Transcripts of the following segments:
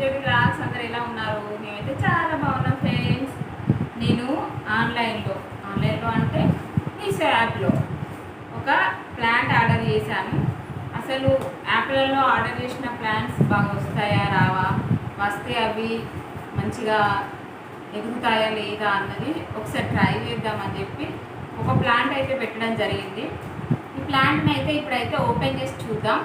జోడి బ్లాగ్స్ అందరు ఎలా ఉన్నారు? మేమైతే చాలా బాగున్నాం ఫ్రెండ్స్. నేను ఆన్లైన్లో ఆన్లైన్లో అంటే మీషో యాప్లో ఒక ప్లాంట్ ఆర్డర్ చేశాను. అసలు యాప్లలో ఆర్డర్ చేసిన ప్లాంట్స్ బాగా వస్తాయా రావా? వస్తే అవి మంచిగా ఎదుగుతాయా లేదా అన్నది ఒకసారి ట్రై చేద్దామని చెప్పి ఒక ప్లాంట్ అయితే పెట్టడం జరిగింది. ఈ ప్లాంట్ని అయితే ఇప్పుడైతే ఓపెన్ చేసి చూద్దాం.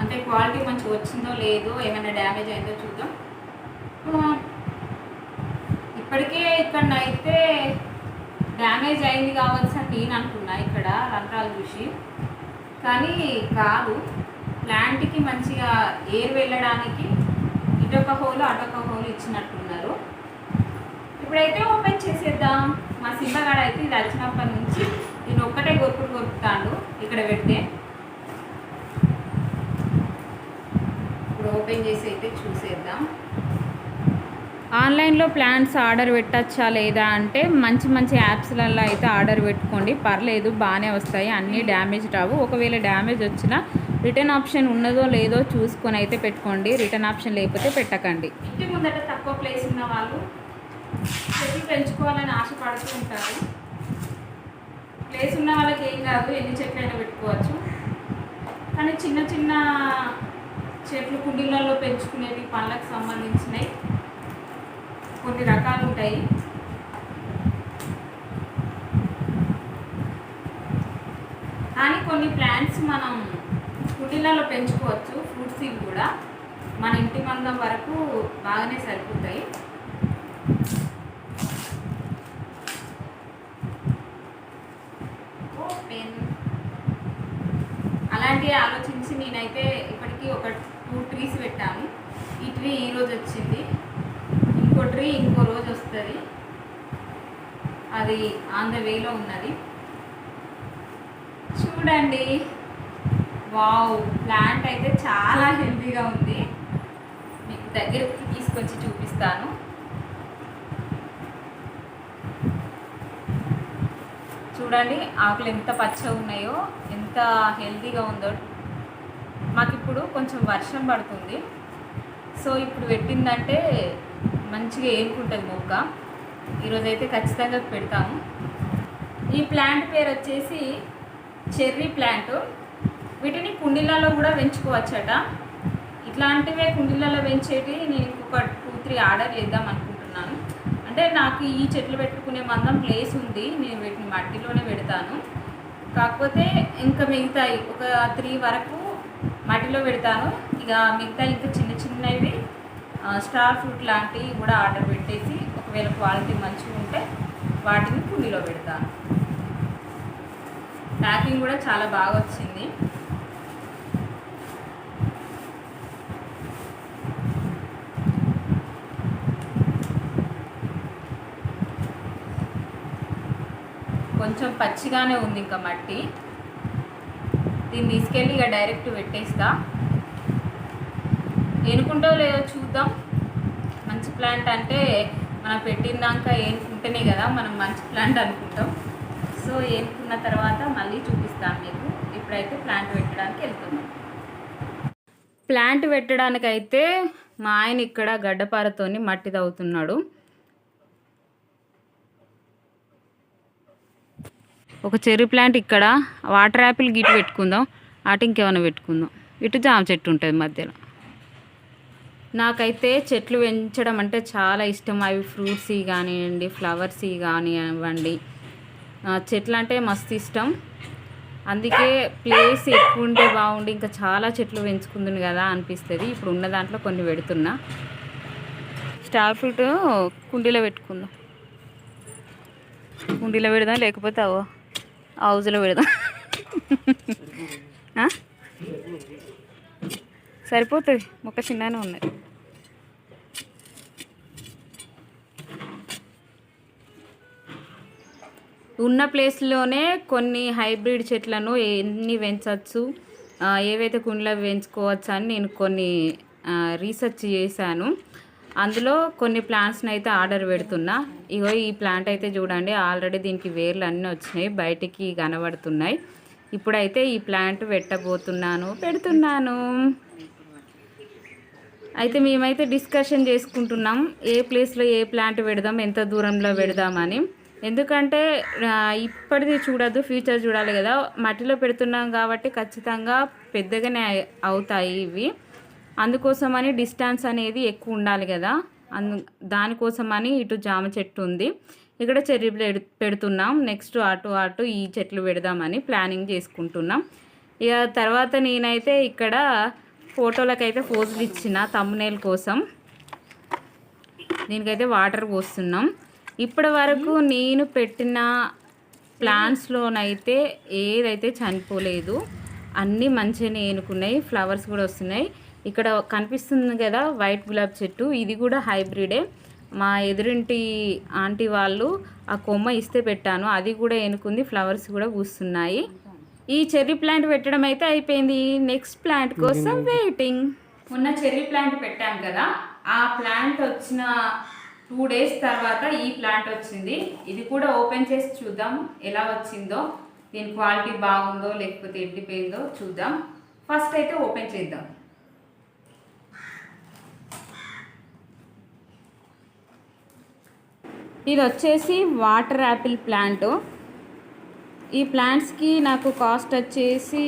అంటే క్వాలిటీ మంచిగా వచ్చిందో లేదో ఏమైనా డ్యామేజ్ అయిందో చూద్దాం. ఇప్పటికే ఇక్కడ అయితే డ్యామేజ్ అయింది కావచ్చు అని నేను అనుకున్నా ఇక్కడ రంధ్రాలు చూసి కానీ కాదు ప్లాంట్కి మంచిగా ఎయిర్ వెళ్ళడానికి ఇటొక హోల్ అటొక హోల్ ఇచ్చినట్టున్నారు. ఇప్పుడైతే ఓపెన్ చేసేద్దాం. మా సింహగాడ అయితే ఇది వచ్చినప్పటి నుంచి నేను ఒక్కటే గొరుకుడు గొప్పుతాను ఇక్కడ పెడితే. ఓపెన్ చేసి అయితే చూసేద్దాం. ఆన్లైన్లో ప్లాన్స్ ఆర్డర్ పెట్టచ్చా లేదా అంటే మంచి మంచి యాప్స్లలో అయితే ఆర్డర్ పెట్టుకోండి. పర్లేదు బాగానే వస్తాయి అన్నీ డ్యామేజ్ రావు ఒకవేళ డ్యామేజ్ వచ్చినా రిటర్న్ ఆప్షన్ ఉన్నదో లేదో చూసుకొని అయితే పెట్టుకోండి. రిటర్న్ ఆప్షన్ లేకపోతే పెట్టకండి. ఇంటి ముందట తక్కువ ప్లేస్ ఉన్న వాళ్ళు చెట్లు పెంచుకోవాలని ఆశపడుతూ ఉంటారు. ప్లేస్ ఉన్న వాళ్ళకి ఏం కాదు ఎన్ని చెట్లు అయినా పెట్టుకోవచ్చు. కానీ చిన్న చిన్న చెట్లు కుండీలలో పెంచుకునేవి పళ్ళకు సంబంధించినవి కొన్ని రకాలు ఉంటాయి. కానీ కొన్ని ప్లాంట్స్ మనం కుండీలలో పెంచుకోవచ్చు. ఫ్రూట్స్ ఇవి కూడా మన ఇంటి మందం వరకు బాగానే సరిపోతాయి. అలాంటివి ఆలోచించి నేనైతే ఇప్పటికీ ఒకటి టూ ట్రీస్ పెట్టాము. ఈ ట్రీ ఈ రోజు వచ్చింది. ఇంకో ట్రీ ఇంకో రోజు వస్తుంది. అది ఆన్ ద వేలో ఉన్నది. చూడండి. వావ్ ప్లాంట్ అయితే చాలా హెల్తీగా ఉంది. మీకు దగ్గరికి తీసుకొచ్చి చూపిస్తాను. చూడండి ఆకులు ఎంత పచ్చగా ఉన్నాయో ఎంత హెల్తీగా ఉందో. మాకు ఇప్పుడు కొంచెం వర్షం పడుతుంది. సో ఇప్పుడు పెట్టిందంటే మంచిగా ఏరుకుంటుంది మొక్క. ఈరోజైతే ఖచ్చితంగా పెడతాము. ఈ ప్లాంట్ పేరు వచ్చేసి చెర్రీ ప్లాంట్. వీటిని కుండీలలో కూడా పెంచుకోవచ్చట. ఇట్లాంటివే కుండీలలో పెంచేటి నేను ఇంకొక టూ త్రీ ఆర్డర్ చేద్దాం అనుకుంటున్నాను. అంటే నాకు ఈ చెట్లు పెట్టుకునే మందం ప్లేస్ ఉంది. నేను వీటిని మట్టిలోనే పెడతాను. కాకపోతే ఇంకా మిగతాయి ఒక త్రీ వరకు మట్టిలో పెడతాను. ఇక మిగతా ఇంకా చిన్న చిన్నవి స్టార్ ఫ్రూట్ లాంటివి కూడా ఆర్డర్ పెట్టేసి ఒకవేళ క్వాలిటీ మంచిగా ఉంటే వాటిని కుండీలో పెడతాను. ప్యాకింగ్ కూడా చాలా బాగా వచ్చింది. కొంచెం పచ్చిగానే ఉంది ఇంకా మట్టి. దీన్ని తీసుకెళ్ళి ఇక డైరెక్ట్ పెట్టేస్తా. ఎనుకుంటో లేదో చూద్దాం. మంచి ప్లాంట్ అంటే మనం పెట్టినాక ఏనుకుంటేనే కదా మనం మంచి ప్లాంట్ అనుకుంటాం. సో ఏనుకున్న తర్వాత మళ్ళీ చూపిస్తాం మీకు. ఇప్పుడైతే ప్లాంట్ పెట్టడానికి వెళ్తున్నాం. ప్లాంట్ పెట్టడానికైతే మా ఆయన ఇక్కడ గడ్డపారతోని మట్టి తవ్వుతున్నాడు. ఒక చెర్రీ ప్లాంట్ ఇక్కడ వాటర్ యాపిల్ గిట్ పెట్టుకుందాం అటు ఇంకేమైనా పెట్టుకుందాం. ఇటు జామ చెట్టు ఉంటుంది మధ్యలో. నాకైతే చెట్లు పెంచడం అంటే చాలా ఇష్టం. అవి ఫ్రూట్స్ కానివ్వండి ఫ్లవర్స్ కానివ్వండి. చెట్లు అంటే మస్తు ఇష్టం. అందుకే ప్లేస్ ఎక్కువ ఉంటే బాగుండి ఇంకా చాలా చెట్లు పెంచుకుంది కదా అనిపిస్తుంది. ఇప్పుడు ఉన్న దాంట్లో కొన్ని పెడుతున్నా. స్టార్ ఫ్రూట్ కుండీలో పెట్టుకుందాం. కుండీలో పెడదాం లేకపోతే అవో. హౌజ్లో పెడదాం. సరిపోతుంది. మొక్క చిన్ననే ఉన్నది ఉన్న ప్లేస్లోనే కొన్ని హైబ్రిడ్ చెట్లను ఎన్ని పెంచవచ్చు ఏవైతే కుండలో పెంచుకోవచ్చు అని నేను కొన్ని రీసెర్చ్ చేశాను. అందులో కొన్ని ప్లాంట్స్ని అయితే ఆర్డర్ పెడుతున్నా. ఇగో ఈ ప్లాంట్ అయితే చూడండి ఆల్రెడీ దీనికి వేర్లు అన్నీ వచ్చినాయి బయటికి కనబడుతున్నాయి. ఇప్పుడైతే ఈ ప్లాంట్ పెట్టబోతున్నాను పెడుతున్నాను. అయితే మేమైతే డిస్కషన్ చేసుకుంటున్నాం ఏ ప్లేస్లో ఏ ప్లాంట్ పెడదాం ఎంత దూరంలో పెడదామని ఎందుకంటే ఇప్పటిది చూడద్దు ఫ్యూచర్ చూడాలి కదా. మట్టిలో పెడుతున్నాం కాబట్టి ఖచ్చితంగా పెద్దగానే అవుతాయి ఇవి. అందుకోసమని డిస్టెన్స్ అనేది ఎక్కువ ఉండాలి కదా. అందు దానికోసమని ఇటు జామ చెట్టు ఉంది. ఇక్కడ చెర్రీ పెడు- పెడుతున్నాం. నెక్స్ట్ అటు అటు ఈ చెట్లు పెడదామని ప్లానింగ్ చేసుకుంటున్నాం. ఇక తర్వాత నేనైతే ఇక్కడ ఫోటోలకైతే పోజులు ఇచ్చిన తమ్మునేల్ కోసం. దీనికైతే వాటర్ పోస్తున్నాం. ఇప్పటి వరకు నేను పెట్టిన ప్లాంట్స్లోనైతే ఏదైతే చనిపోలేదు అన్నీ మంచిగానే ఏనుకున్నాయి ఫ్లవర్స్ కూడా వస్తున్నాయి. ఇక్కడ కనిపిస్తుంది కదా వైట్ గులాబ్ చెట్టు. ఇది కూడా హైబ్రిడే. మా ఎదురింటి ఆంటీ వాళ్ళు ఆ కొమ్మ ఇస్తే పెట్టాను. అది కూడా ఎనుకుంది ఫ్లవర్స్ కూడా పూస్తున్నాయి. ఈ చెర్రీ ప్లాంట్ పెట్టడం అయితే అయిపోయింది. నెక్స్ట్ ప్లాంట్ కోసం వెయిటింగ్. మొన్న చెర్రీ ప్లాంట్ పెట్టాం కదా. ఆ ప్లాంట్ వచ్చిన టూ డేస్ తర్వాత ఈ ప్లాంట్ వచ్చింది. ఇది కూడా ఓపెన్ చేసి చూద్దాం ఎలా వచ్చిందో. దీని క్వాలిటీ బాగుందో లేకపోతే ఎండిపోయిందో చూద్దాం. ఫస్ట్ అయితే ఓపెన్ చేద్దాం. ఇది వచ్చేసి వాటర్ యాపిల్ ప్లాంట్. ఈ ప్లాంట్స్కి నాకు కాస్ట్ వచ్చేసి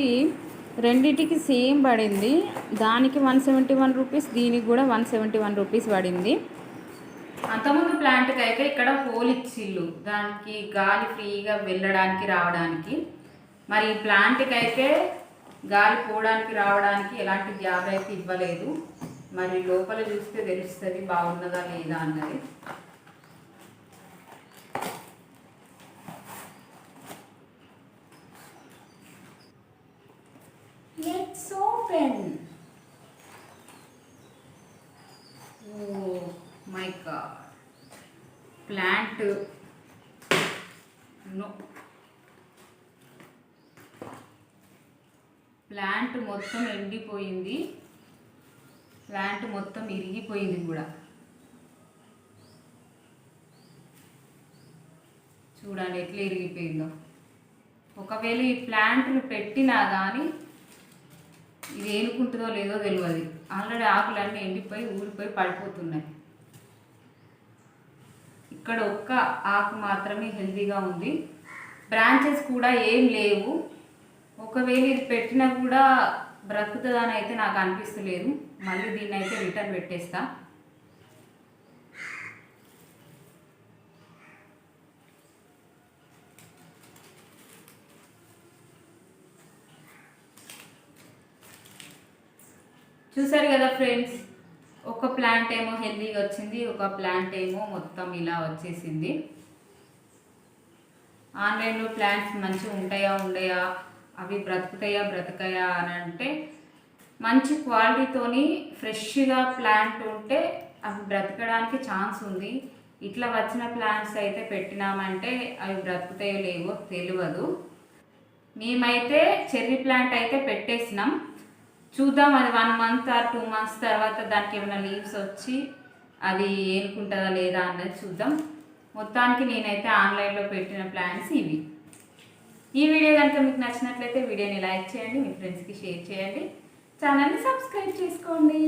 రెండింటికి సేమ్ పడింది. దానికి వన్ సెవెంటీ వన్ రూపీస్ దీనికి కూడా వన్ సెవెంటీ వన్ రూపీస్ పడింది. అంతకుముందు ప్లాంట్కి అయితే ఇక్కడ హోల్ ఇచ్చిళ్ళు దానికి గాలి ఫ్రీగా వెళ్ళడానికి రావడానికి. మరి ఈ ప్లాంట్కి అయితే గాలి పోవడానికి రావడానికి ఎలాంటి గ్యాప్ అయితే ఇవ్వలేదు. మరి లోపల చూస్తే తెలుస్తుంది బాగున్నదా లేదా అన్నది. Open. Oh my god. Plant. No. Plant మొత్తం ఎండిపోయింది ప్లాంట్ మొత్తం ఇరిగిపోయింది కూడా చూడండి ఎట్లా ఇరిగిపోయిందో ఒకవేళ ఈ ప్లాంట్ను పెట్టినా కానీ ఇది ఏనుకుంటుందో లేదో తెలియదు ఆల్రెడీ ఆకులన్నీ ఎండిపోయి ఊడిపోయి పడిపోతున్నాయి. ఇక్కడ ఒక్క ఆకు మాత్రమే హెల్తీగా ఉంది. బ్రాంచెస్ కూడా ఏం లేవు. ఒకవేళ ఇది పెట్టినా కూడా బ్రతుకుతుందని అయితే నాకు అనిపిస్తలేదు. మళ్ళీ దీన్ని అయితే రిటర్న్ పెట్టేస్తాను చూసారు కదా ఫ్రెండ్స్ ఒక ప్లాంట్ ఏమో హెల్దీగా వచ్చింది ఒక ప్లాంట్ ఏమో మొత్తం ఇలా వచ్చేసింది. ఆన్లైన్లో ప్లాంట్స్ మంచిగా ఉంటాయా ఉండయా అవి బ్రతుకుతాయా బ్రతకాయా అని అంటే మంచి క్వాలిటీతోని ఫ్రెష్గా ప్లాంట్ ఉంటే అవి బ్రతకడానికి ఛాన్స్ ఉంది. ఇట్లా వచ్చిన ప్లాంట్స్ అయితే పెట్టినామంటే అవి బ్రతుకుతాయో లేవో తెలియదు మేమైతే చెర్రీ ప్లాంట్ అయితే పెట్టేసినాం. చూద్దాం అది one month or two months తర్వాత దానికి ఏమైనా లీవ్స్ వచ్చి అది ఏనుకుంటుందా లేదా అన్నది చూద్దాం. మొత్తానికి నేనైతే ఆన్లైన్లో పెట్టిన ప్లాన్స్ ఇవి. ఈ వీడియో కనుక మీకు నచ్చినట్లయితే వీడియోని లైక్ చేయండి మీ ఫ్రెండ్స్కి షేర్ చేయండి. ఛానల్ని సబ్స్క్రైబ్ చేసుకోండి.